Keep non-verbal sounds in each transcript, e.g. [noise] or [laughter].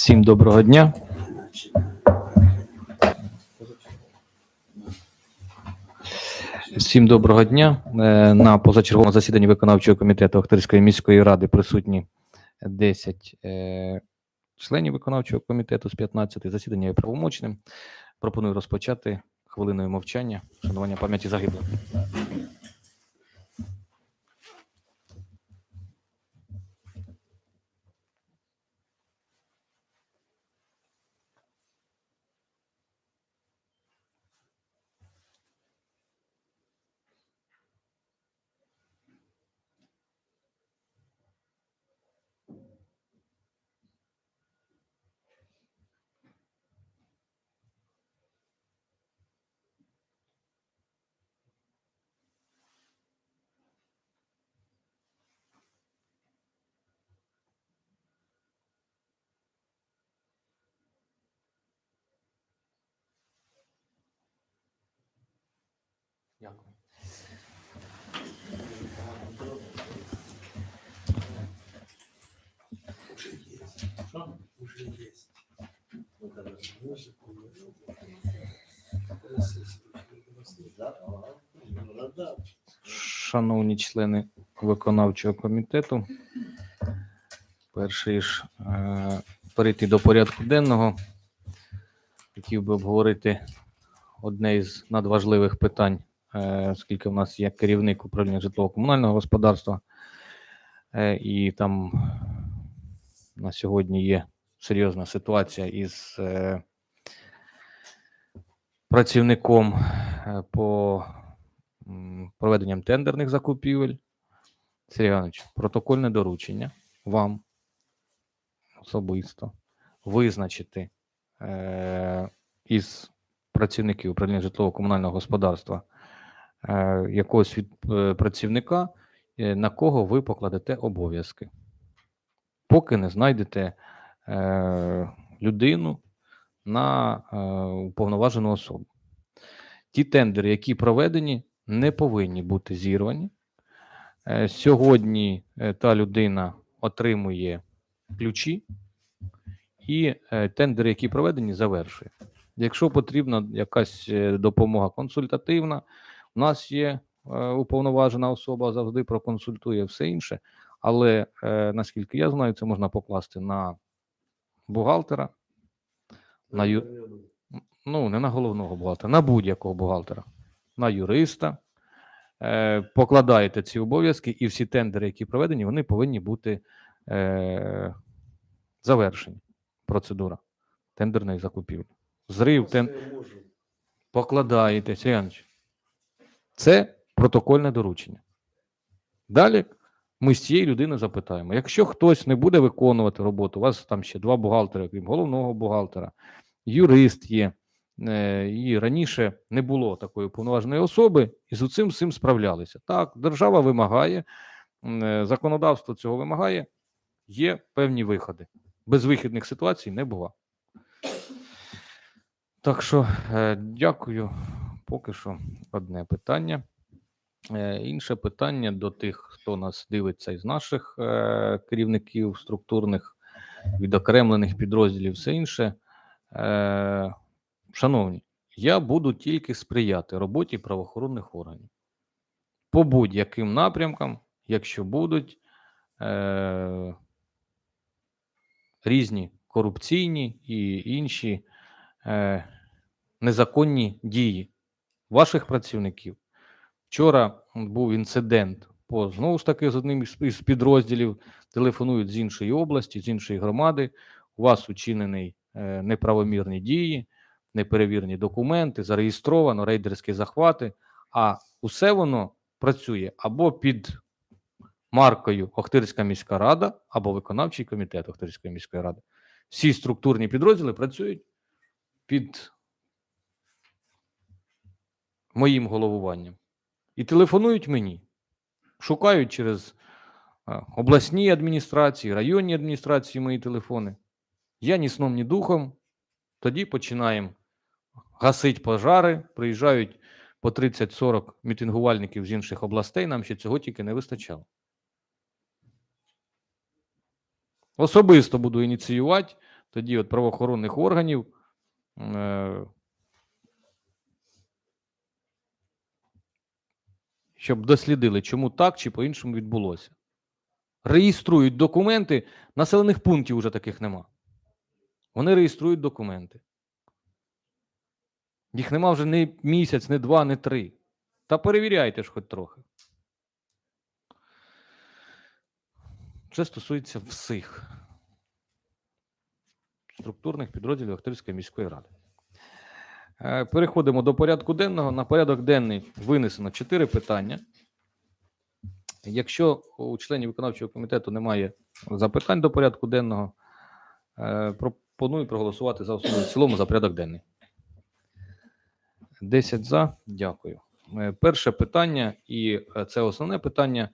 Всім доброго дня. Всім доброго дня. Е, На позачерговому засіданні виконавчого комітету Охтирської міської ради присутні 10 е, членів виконавчого комітету з 15. Засідання є правомочним. Пропоную розпочати хвилиною мовчання, шанування пам'яті загиблих. Дякую. Уже есть. Вот это же может Да, Шановні члени виконавчого комітету, перший ж е, перейти до порядку денного. Хотів би обговорити одне із надважливих питань, оскільки в нас є керівник управління житлово-комунального господарства, е, і там на сьогодні є серйозна ситуація із е, працівником е, по проведенням тендерних закупівель. Сергій Іванович, протокольне доручення вам особисто визначити е, із працівників управління житлово-комунального господарства е, якогось від е, працівника, е, на кого ви покладете обов'язки, поки не знайдете е, людину на е, уповноважену особу. Ті тендери, які проведені, не повинні бути зірвані. Е, Сьогодні е, та людина отримує ключі, і е, тендери, які проведені, завершує. Якщо потрібна якась е, допомога консультативна, у нас є е, уповноважена особа, завжди проконсультує все інше. Але е, наскільки я знаю, це можна покласти на бухгалтера, на ю... ну не на головного бухгалтера, на будь-якого бухгалтера, на юриста. Е, покладаєте ці обов'язки, і всі тендери, які проведені, вони повинні бути е, завершені. Процедура тендерної закупівлі. Зрив тен... покладаєте, Сергій Іванович, Це протокольне доручення. Далі ми з цієї людини запитаємо: якщо хтось не буде виконувати роботу, у вас там ще два бухгалтери, крім головного бухгалтера, юрист є, е, і раніше не було такої повноваженої особи, і з цим всім справлялися. Так, держава вимагає, е, законодавство цього вимагає, є певні виходи. Безвихідних ситуацій не бува. Так що е, дякую. Поки що одне питання. Е, Інше питання до тих, хто нас дивиться із наших е, керівників структурних, відокремлених підрозділів, все інше. Е, Шановні, я буду тільки сприяти роботі правоохоронних органів по будь-яким напрямкам, якщо будуть різні корупційні і інші незаконні дії ваших працівників. Вчора був інцидент по знову ж таки з одним із підрозділів. Телефонують з іншої області, з іншої громади. У вас учинений е, неправомірні дії, неперевірені документи, зареєстровано рейдерські захвати. А усе воно працює або під маркою Охтирська міська рада, або виконавчий комітет Охтирської міської ради. Всі структурні підрозділи працюють під моїм головуванням і телефонують мені, шукають через обласні адміністрації, районні адміністрації мої телефони. Я ні сном, ні духом. Тоді починаємо гасити пожари, приїжджають по 30-40 мітингувальників з інших областей. Нам ще цього тільки не вистачало. Особисто буду ініціювати тоді от правоохоронних органів. Е, щоб дослідили, чому так чи по-іншому відбулося. Реєструють документи, населених пунктів уже таких нема. Вони реєструють документи. Їх нема вже не місяць, не два, не три. Та перевіряйте ж хоч трохи. Це стосується всіх структурних підрозділів Охтирської міської ради. Е, Переходимо до порядку денного. На порядок денний винесено чотири питання. Якщо у членів виконавчого комітету немає запитань до порядку денного, е, пропоную проголосувати за основу в цілому за порядок денний. 10 за. Дякую. Е, Перше питання, і це основне питання,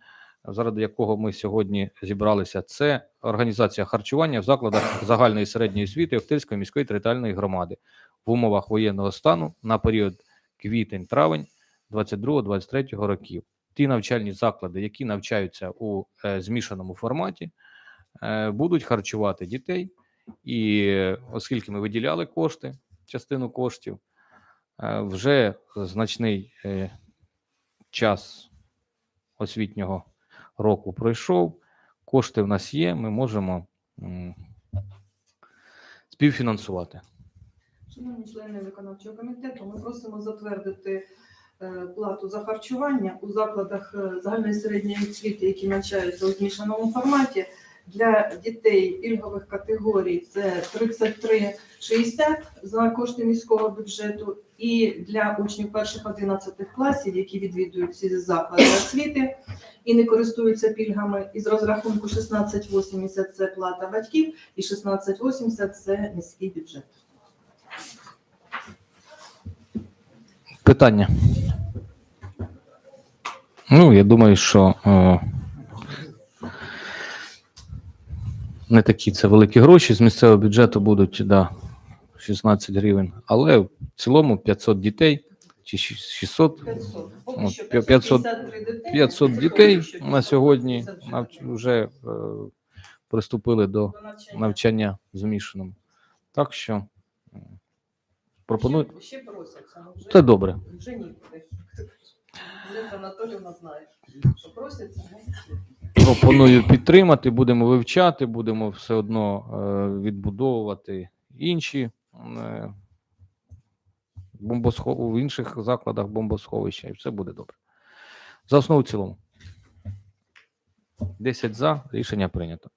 заради якого ми сьогодні зібралися, це організація харчування в закладах загальної середньої освіти Охтирської міської територіальної громади в умовах воєнного стану на період квітень-травень 22-23 років. Ті навчальні заклади, які навчаються у е, змішаному форматі, е, будуть харчувати дітей. І оскільки ми виділяли кошти, частину коштів, е, вже значний е, час освітнього року пройшов. Кошти в нас є, ми можемо м, співфінансувати. Шановні члени виконавчого комітету, ми просимо затвердити е, плату за харчування у закладах е, загальної середньої освіти, які навчаються у змішаному форматі. Для дітей пільгових категорій це 33,60 за кошти міського бюджету, і для учнів перших 11 класів, які відвідують ці заклади освіти і не користуються пільгами, із розрахунку 16,80 це плата батьків і 16,80 це міський бюджет. Питання. Ну, я думаю, що е, не такі це великі гроші. З місцевого бюджету будуть да, 16 гривень, але в цілому 500 дітей чи 600 500. От, Поки що п'я- 500 дітей. 500 дітей на сьогодні вже е, приступили до навчання. навчання змішаному. Так що м, пропоную. Ще, ще просяться, ну вже, Це добре. вже Анатолівна знає, що просяться, ну, Пропоную підтримати, будемо вивчати, будемо все одно е, відбудовувати інші е, бомбосхов... в інших закладах бомбосховища, і все буде добре. За основу в цілому. 10 за, рішення прийнято.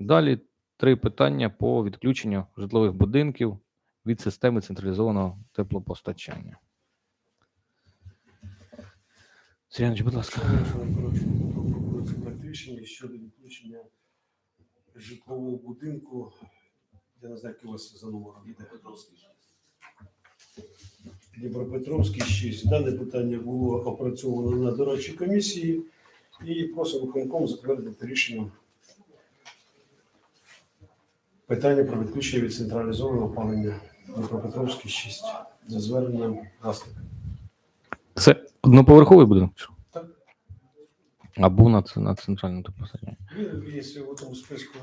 Далі три питання по відключенню житлових будинків від системи централізованого теплопостачання. Сергій будь ласка. Рішення щодо відключення житлового будинку. Я не знаю, який у вас за номером йде. Дніпропетровський 6. Дане питання було опрацьовано на дорадчій комісії і просимо виконком затвердити рішення питання про відключення від централізованого опалення Дніпропетровський 6 за зверненням власника. Це одноповерховий будинок? Так. Або на, на центральному теплопостачанні. Він є в тому списку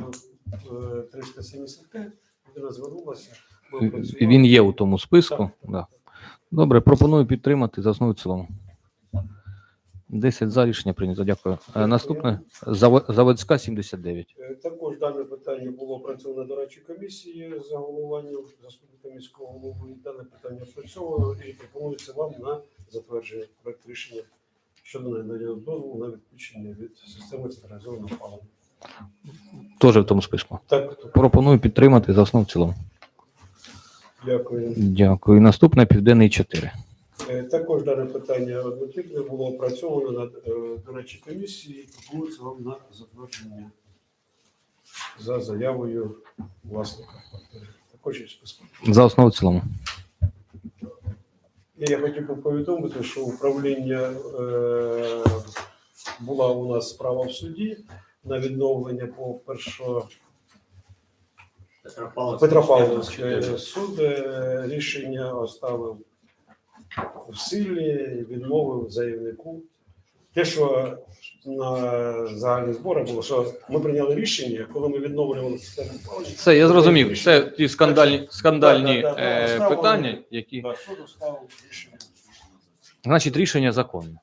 е, 375, людина звернулася. ми. Він є у тому списку. Так. Да. Добре, пропоную підтримати за основу цілому. 10 за рішення прийнято. Дякую. Е, Наступне Заво- Заводська 79. Е, Також дане питання було опрацьовано до речі комісії за головуванням заступника міського голови. Дане питання опрацьовано і пропонується вам на затвердження проект рішення щодо надання дозволу на відключення від системи централізованого опалення. Теж в тому списку. Так, Пропоную підтримати за основу в цілому. дякую. Дякую. Наступне Південний 4. Е, Також дане питання однотипне було опрацьовано на е, до речі комісії. Пропонується вам на затвердження за заявою власника квартири. Також є списку. За основу в цілому. І я хотів би повідомити, що управління е, була у нас справа в суді на відновлення по першого Петропавловський суд е, рішення оставив в силі, відмовив заявнику те, що на загальні збори було, що ми прийняли рішення, коли ми відновлювали систему опалення. Це я зрозумів. Це ті скандальні скандальні Да, да, да, е, ставили. питання, які Да, суд рішення. значить рішення законне.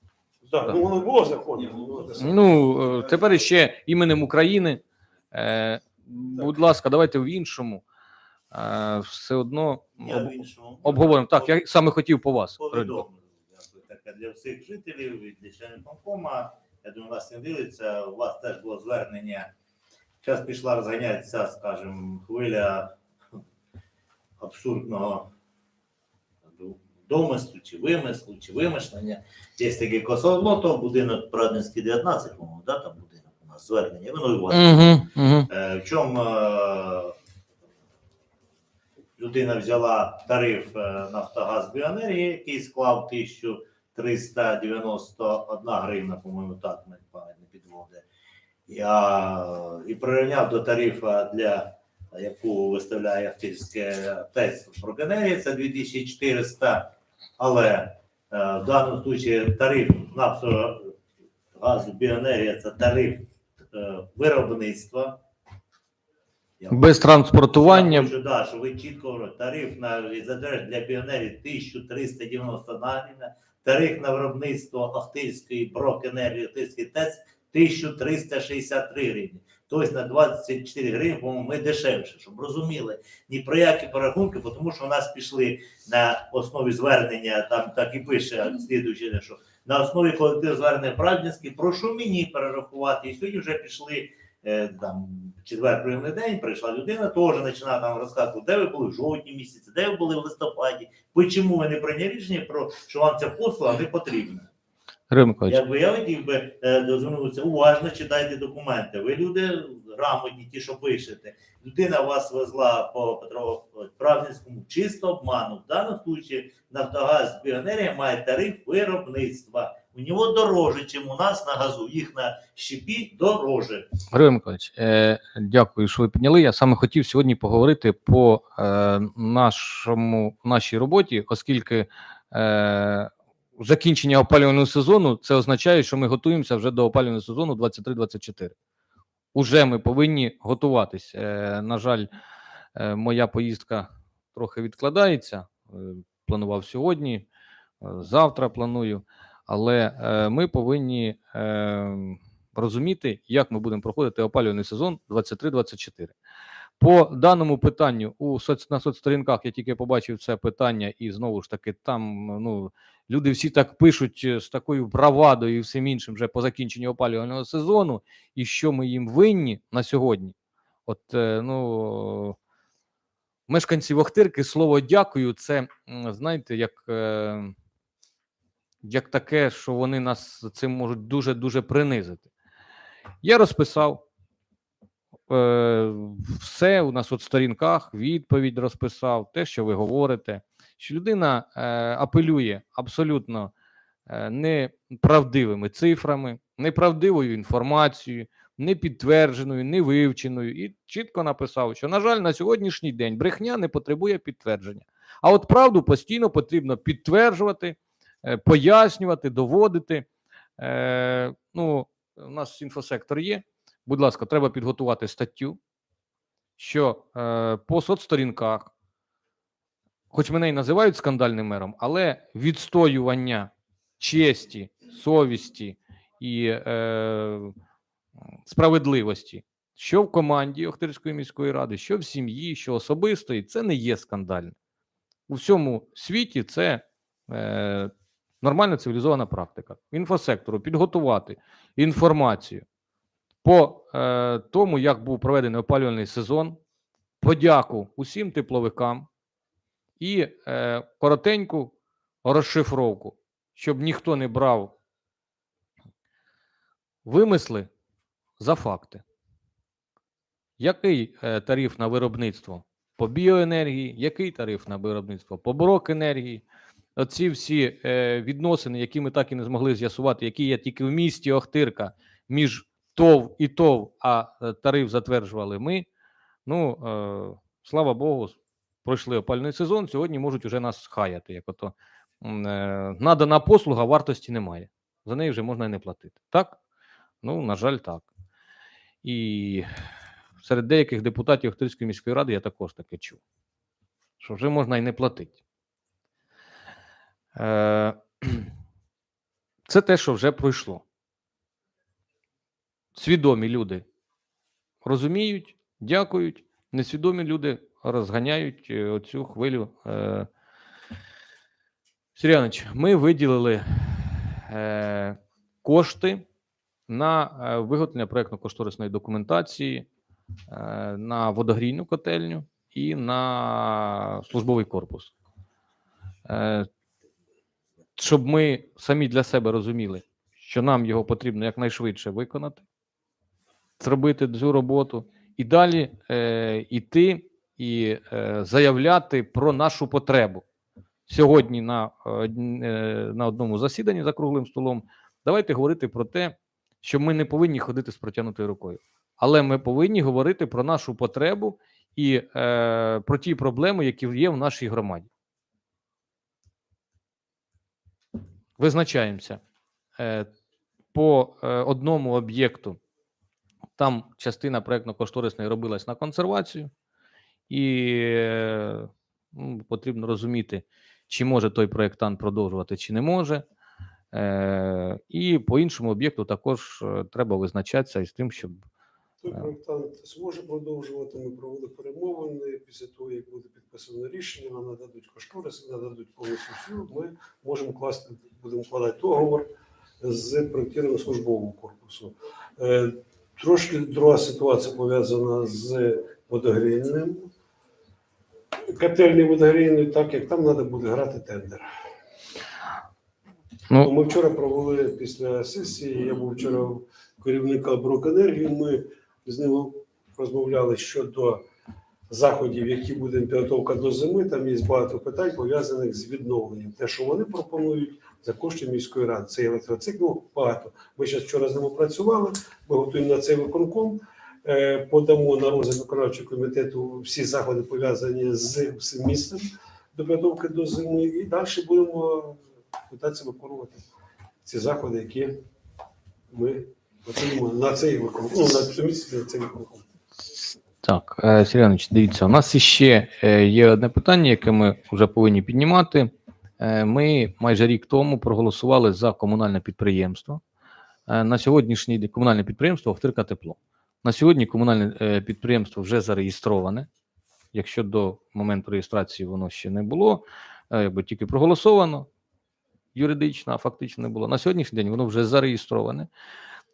Так, ну воно було законно. ну, Ну е, тепер ще іменем України. Е, будь ласка, давайте в іншому. Все одно об- обговоримо. Так, я саме хотів по вас. Повідомлю. таке для всіх жителів і для членів Панкома. Я думаю, вас не дивиться. У вас теж було звернення. Зараз пішла розганятися, скажімо, хвиля абсурдного домислу, чи вимислу, чи вимишлення. Є такий косолото, будинок Прадинський 19, по-моєму, да, там будинок у нас звернення. Воно і у вас. Мгм. Е, В чому е, людина взяла тариф е, Нафтогаз Біоенергії, який склав 1391 гривна, по-моєму, так не пам'ять не підводить. Я, і прирівняв до тарифа для яку виставляє Ахтирське ТЕЦ Прогенерія, це 2400, але е, в даному випадку тариф Нафтогазу Біоенергія це тариф е, виробництва. Без транспортування. я да, що ви чітко говорите, тариф на задержання для біонерів 1391 гривня, тариф на виробництво Ахтирської брок-енергії, Ахтирський ТЕЦ 1363 гривні. Тобто на 24 гривні, по-моєму, ми дешевше, щоб розуміли ні про які порахунки, тому що у нас пішли на основі звернення, там так і пише слідуючи, що на основі колективу звернення Правдінський, прошу мені перерахувати. І сьогодні вже пішли там четвер прийомний день, прийшла людина, теж починає там розказувати, де ви були в жовтні місяці, де ви були в листопаді, чому ви не прийняли рішення про що вам ця послуга не потрібна. Якби я хотів би е, звернутися, уважно читайте документи. Ви люди грамотні, ті, що пишете. Людина вас везла по Петроправдинському чисто обману. В даному випадку Нафтогаз Біоенергія має тариф виробництва. У нього дороже, ніж у нас на газу. Їх на щепі дороже. Григорій Миколаївич, е, дякую, що ви підняли. Я саме хотів сьогодні поговорити по е, нашому нашій роботі, оскільки е, закінчення опалювального сезону це означає, що ми готуємося вже до опалювального сезону 23-24. Уже ми повинні готуватись. Е, на жаль, е, моя поїздка трохи відкладається. Е, планував сьогодні, е, завтра планую, але е, ми повинні е, розуміти, як ми будемо проходити опалювальний сезон 23-24. По даному питанню у соц... на соцсторінках я тільки побачив це питання, і знову ж таки, там ну люди всі так пишуть е, з такою бравадою і всім іншим вже по закінченню опалювального сезону, і що ми їм винні на сьогодні. От е, ну мешканці Вахтирки слово дякую. Це знаєте, як, е, як таке, що вони нас цим можуть дуже дуже принизити. Я розписав е, все у нас от сторінках, відповідь розписав, те, що ви говорите, що людина е, апелює абсолютно е, неправдивими цифрами, неправдивою інформацією, непідтвердженою, невивченою, і чітко написав, що, на жаль, на сьогоднішній день брехня не потребує підтвердження. А от правду постійно потрібно підтверджувати, пояснювати, доводити. Е, ну, у нас інфосектор є. Будь ласка, треба підготувати статтю, що е, по соцсторінках, хоч мене і називають скандальним мером, але відстоювання честі, совісті і е, справедливості, що в команді Охтирської міської ради, що в сім'ї, що особистої, це не є скандальне. У всьому світі це е, нормальна цивілізована практика. Інфосектору підготувати інформацію по е, тому, як був проведений опалювальний сезон, подяку усім тепловикам і е, коротеньку розшифровку, щоб ніхто не брав вимисли за факти. Який е, тариф на виробництво по біоенергії, який тариф на виробництво по брок енергії? Оці всі е, відносини, які ми так і не змогли з'ясувати, які є тільки в місті Охтирка між ТОВ і ТОВ, а е, тариф затверджували ми. Ну, е, слава Богу, пройшли опальний сезон. Сьогодні можуть уже нас хаяти. Як ото е, надана послуга вартості немає. за неї вже можна і не платити. Так? Ну, на жаль, так. І серед деяких депутатів Охтирської міської ради я також таке чув, що вже можна і не платити. Е, [clears throat] Це те, що вже пройшло. Свідомі люди розуміють, дякують, несвідомі люди розганяють е, оцю хвилю. Е, Іванович, ми виділили кошти на виготовлення проєктно-кошторисної документації на водогрійну котельню і на службовий корпус. Е, щоб ми самі для себе розуміли, що нам його потрібно якнайшвидше виконати, зробити цю роботу і далі е, йти і е, заявляти про нашу потребу. Сьогодні на, е, на одному засіданні за круглим столом давайте говорити про те, що ми не повинні ходити з протягнутою рукою, але ми повинні говорити про нашу потребу і е, про ті проблеми, які є в нашій громаді. Визначаємося е, по е, одному об'єкту. Там частина проєктно-кошторисної робилась на консервацію, і ну, потрібно розуміти, чи може той проєктант продовжувати, чи не може. Е, і по іншому об'єкту також треба визначатися із тим, щоб Той проєктант зможе продовжувати. Ми провели перемовини. Після того, як буде підписано рішення, нам нададуть кошториси, нададуть повністю всю. Ми можемо класти, будемо вкладати договор з проєктуванням службового корпусу. Е, Трошки друга ситуація пов'язана з водогрійним. Котельний водогрійний, так як там треба буде грати тендер. ну, Ми вчора провели після сесії. Я був вчора керівника Брокенергії. Ми з ним розмовляли щодо заходів, які буде підготовка до зими. Там є багато питань пов'язаних з відновленням. Те, що вони пропонують за кошти міської ради, це електроцикл. Ну, багато. Ми зараз вчора з ними працювали. Ми готуємо на цей виконком. Е, Подамо на розгляд виконавчого комітету всі заходи пов'язані з всім містом до підготовки до зими. І далі будемо питатися виконувати ці заходи, які ми Ну. Так, е, Сергій дивіться, у нас іще е, є одне питання, яке ми вже повинні піднімати. Е, Ми майже рік тому проголосували за комунальне підприємство. На сьогоднішній день комунальне підприємство Охтирка Тепло. На сьогодні комунальне підприємство вже зареєстроване. Якщо до моменту реєстрації воно ще не було, якби тільки проголосовано юридично, а фактично не було. На сьогоднішній день воно вже зареєстроване.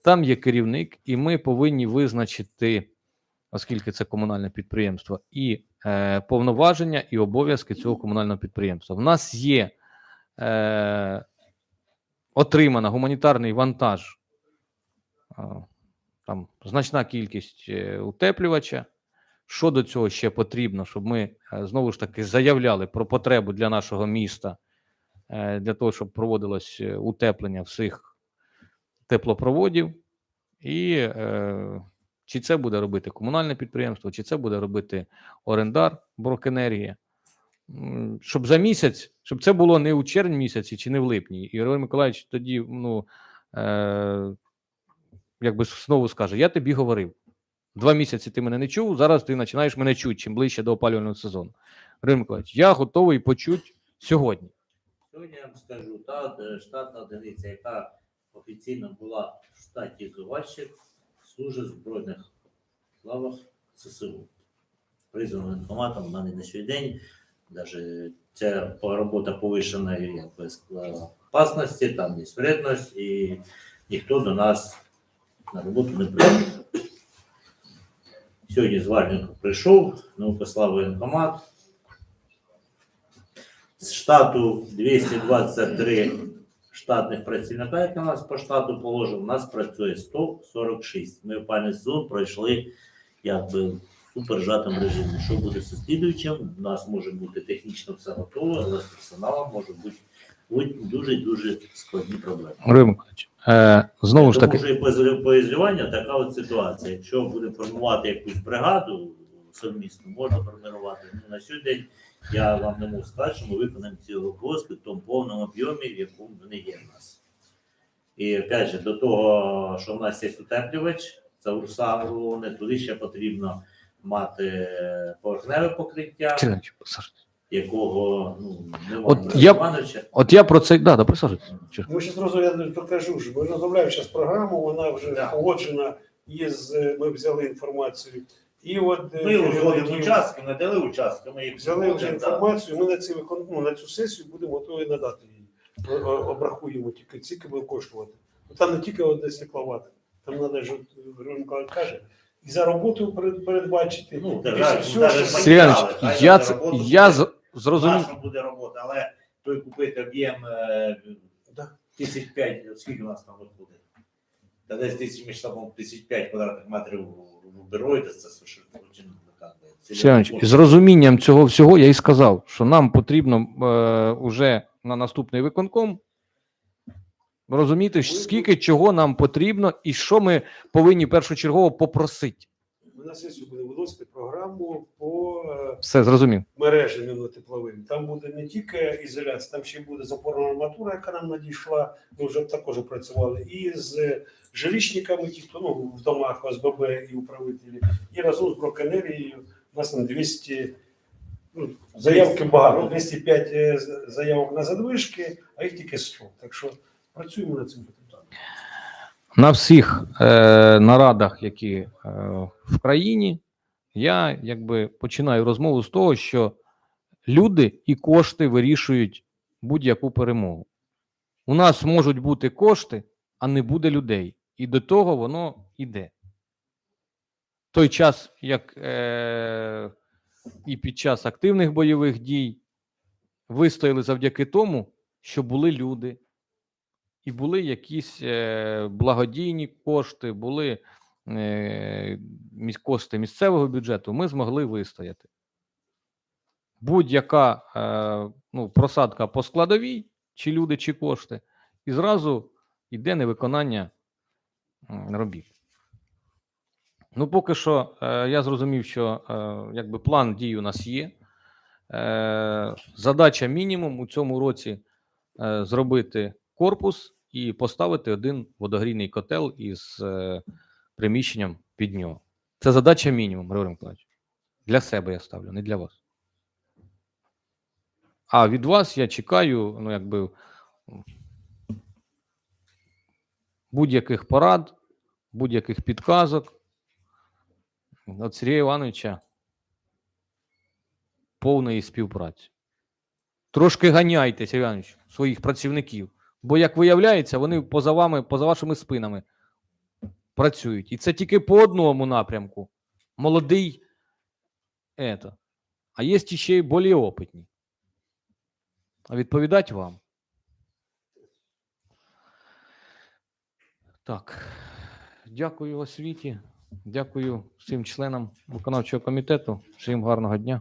Там є керівник, і ми повинні визначити оскільки це комунальне підприємство, і е, повноваження і обов'язки цього комунального підприємства. В нас є е, отримана гуманітарний вантаж, е, там значна кількість е, утеплювача. Що до цього ще потрібно, щоб ми е, знову ж таки заявляли про потребу для нашого міста, е, для того, щоб проводилось е, утеплення всіх теплопроводів, і е, чи це буде робити комунальне підприємство, чи це буде робити орендар Брокенергія. Щоб за місяць, щоб це було не у червні місяці чи не в липні. І Григорій Миколаївич тоді, ну, е, якби знову скаже: Я тобі говорив. Два місяці ти мене не чув, зараз ти починаєш мене чути, чим ближче до опалювального сезону. Григорій Миколаївич, я готовий почути сьогодні. Сьогодні я вам скажу, та е, штатна одиниця, яка офіційно була в штаті Зувальщик, служить в Збройних лавах ССУ. Призваний воєнкоматом на сьогодні день. Навіть ця робота повищеної опасності, там є вредність, і ніхто до нас на роботу не прийшов. Сьогодні звальник прийшов, ну, послав воєнкомат, з штату 223 штатних працівника, які у нас по штату положено, у нас працює 146. Ми в пальний сезон пройшли якби в супержатому режимі. Що буде з слідуючим? У нас може бути технічно все готово, але з персоналом може бути дуже-дуже складні проблеми. Миколаївич, е, знову ж Тому таки, що і по по така от ситуація. Якщо буде формувати якусь бригаду совмісну, можна формувати. Ну, на сьогодні я вам не можу сказати, що ми виконаємо ці обов'язки в тому повному об'ємі, в якому вони є в нас. І опять же, до того, що в нас є утеплювач, це саме головне, туди ще потрібно мати поверхневе покриття, якого ну, не От я- От я про це, да, да, присаджуйтесь. Чого? Ми ще зразу я покажу, що ми розробляємо зараз програму, вона вже Да. погоджена, є з, ми взяли інформацію. І от е, Ми узгодимо керівників участки, ми дали участки, ми їх взяли вже погодимо, да. інформацію, ми на, ці, викон- ну, на цю сесію будемо готові надати її. О- Обрахуємо тільки, скільки буде коштувати. Ну, Там не тільки одне стекловате, там треба ж, от, Григорій Миколаївич каже, і за роботу перед- передбачити. Ну, і держава- все, держава- що- Сергій Іванович, Хай я, це, роботу я буде. з- зрозумів. Наша буде робота, але той купити об'єм е, Да. тисяч п'ять, скільки у нас там виходить? Та десь тисяч між собою тисяч п'ять квадратних метрів вберуєте, це що Іванович, з розумінням цього всього я і сказав, що нам потрібно е, уже на наступний виконком розуміти, скільки чого нам потрібно і що ми повинні першочергово попросити. Ми на сесію будемо виносити програму по е, Все зрозумів. мережі тепловим. Там буде не тільки ізоляція, там ще буде запорна арматура, яка нам надійшла. Ми вже також працювали. І з жилищниками, ті, хто ну, в домах ОСББ і управителі, і разом з Брокенерією. У нас там 200 ну, заявки багато, 205 е, заявок на задвижки, а їх тільки 100. Так що працюємо над цим питанням. На всіх е, нарадах, які е, в країні, я якби починаю розмову з того, що люди і кошти вирішують будь-яку перемогу. У нас можуть бути кошти, а не буде людей. І до того воно йде. Той час, як е, і під час активних бойових дій, вистояли завдяки тому, що були люди, і були якісь е, благодійні кошти, були е, кошти місцевого бюджету, ми змогли вистояти. Будь-яка е, ну, просадка по складовій, чи люди, чи кошти, і зразу йде невиконання робіт. Ну, поки що е, я зрозумів, що е, якби план дій у нас є. Е, задача мінімум у цьому році зробити корпус і поставити один водогрійний котел із приміщенням під нього. Це задача мінімум, Григорій Миколаївич. Для себе я ставлю, не для вас. А від вас я чекаю, ну, якби будь-яких порад, будь-яких підказок. От Сергія Івановича повної співпраці. Трошки ганяйте, Сергій Іванович, своїх працівників. Бо, як виявляється, вони поза вами, поза вашими спинами працюють. І це тільки по одному напрямку. Молодий ето. А є ще й більш опитні. А відповідати вам. Так. Дякую освіті. Дякую всім членам виконавчого комітету. Всім гарного дня.